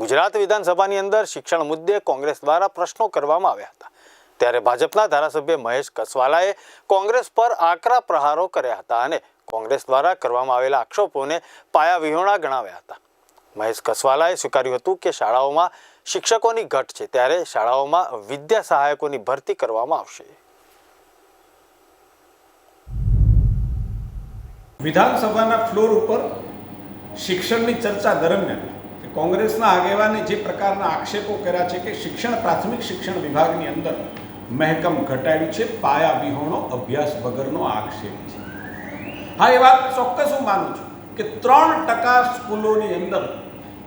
ગુજરાત વિધાનસભાની અંદર શિક્ષણ મુદ્દે કોંગ્રેસ દ્વારા પ્રશ્નો કરવામાં આવ્યા હતા. ત્યારે ભાજપના ધારાસભ્ય મહેશ કસવાલાએ કોંગ્રેસ પર આકરા પ્રહારો કર્યા હતા અને કોંગ્રેસ દ્વારા કરવામાં આવેલા આક્ષેપોને પાયાવિહોણા ગણાવ્યા હતા. મહેશ કસવાલાએ સ્વીકાર્યું હતું કે શાળાઓમાં શિક્ષકોની ઘટ છે ત્યારે શાળાઓમાં વિદ્યા સહાયકોની ભરતી કરવામાં આવશે. વિધાનસભાના ફ્લોર ઉપર શિક્ષણની ચર્ચા દરમિયાન કોંગ્રેસના આગેવાને જે પ્રકારના આક્ષેપો કર્યા છે કે શિક્ષણ, પ્રાથમિક શિક્ષણ વિભાગની અંદર મહેકમ ઘટાડ્યું છે, પાયા વિહોણો, અભ્યાસ વગરનો આક્ષેપ છે. હા, એ વાત ચોક્કસ હું માનું છું કે ત્રણ ટકા સ્કૂલોની અંદર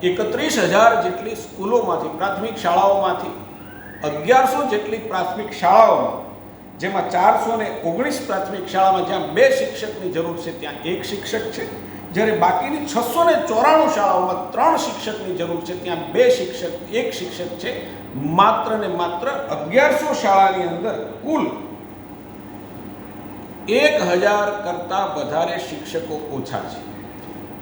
એકત્રીસ હજાર જેટલી સ્કૂલોમાંથી, પ્રાથમિક શાળાઓમાંથી અગિયારસો જેટલી પ્રાથમિક શાળાઓમાં, જેમાં ચારસો ને ઓગણીસ પ્રાથમિક શાળામાં જ્યાં બે શિક્ષકની જરૂર છે, ત્યાં એક શિક્ષક છે. જ્યારે બાકીની છસો ને ચોરાણું શાળાઓમાં ત્રણ શિક્ષકની જરૂર છે, ત્યાં બે શિક્ષક, એક શિક્ષક છે, માત્ર ને માત્ર અગિયારસો શાળાની અંદર કુલ એક હજાર કરતાં વધારે શિક્ષકો ઓછા છે.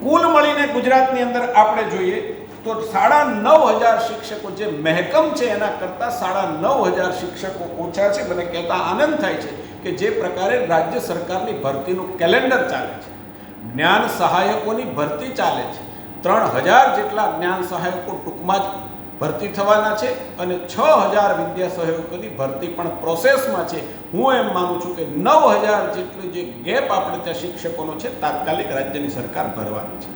કુલ મળીને ગુજરાતની અંદર આપણે જોઈએ તો સાડા નવ હજાર શિક્ષકો જે મહેકમ છે, એના કરતાં સાડા નવ હજાર શિક્ષકો ઓછા છે. મને કહેતા આનંદ થાય છે કે જે પ્રકારે રાજ્ય સરકારની ભરતીનું કેલેન્ડર ચાલે છે. જ્ઞાન સહાયકોની ભરતી ચાલે છે. ત્રણ હજાર જેટલા જ્ઞાન સહાયકો ટૂંકમાં જ ભરતી થવાના છે અને છ હજાર વિદ્યા સહાયકોની ભરતી પણ પ્રોસેસમાં છે. હું એમ માનું છું કે નવ હજાર જેટલું જે ગેપ આપણે ત્યાં શિક્ષકોનો છે, તાત્કાલિક રાજ્યની સરકાર ભરવાની છે.